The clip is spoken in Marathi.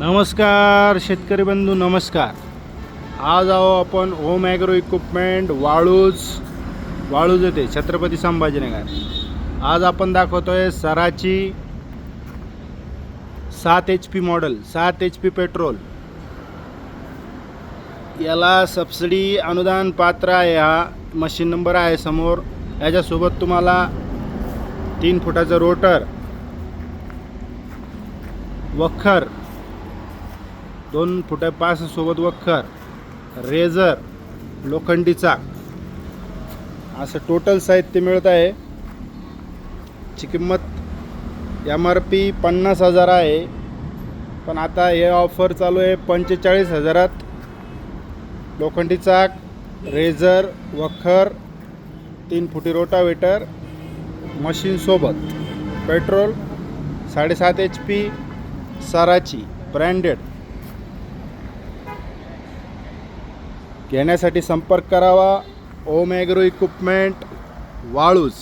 नमस्कार शेतकरी बंधू नमस्कार. आज आहो आपण home agro equipment Waluj Waluj येते छत्रपती संभाजीनगर. आज आपण दाखवतोय सराची सात एच पी मॉडेल सात एच पी पेट्रोल याला सबसिडी अनुदान पात्र आहे हा मशीन नंबर आहे समोर. याच्यासोबत तुम्हाला तीन फुटाचं रोटर वखर दोन फुटा पाच सोबत वखर रेझर लोखंडी चाक. असं टोटल साहित्य मिळत आहे. ची किंमत एम आर पी पन्नास हजार आहे. पण आता हे ऑफर चालू आहे पंचेचाळीस हजारात. लोखंडी चाक रेझर वखर तीन फुटी रोटावेटर मशीनसोबत पेट्रोल साडेसात एच पी साराची ब्रँडेड. घेण्यासाठी संपर्क करावा. Om agro equipment Waluj.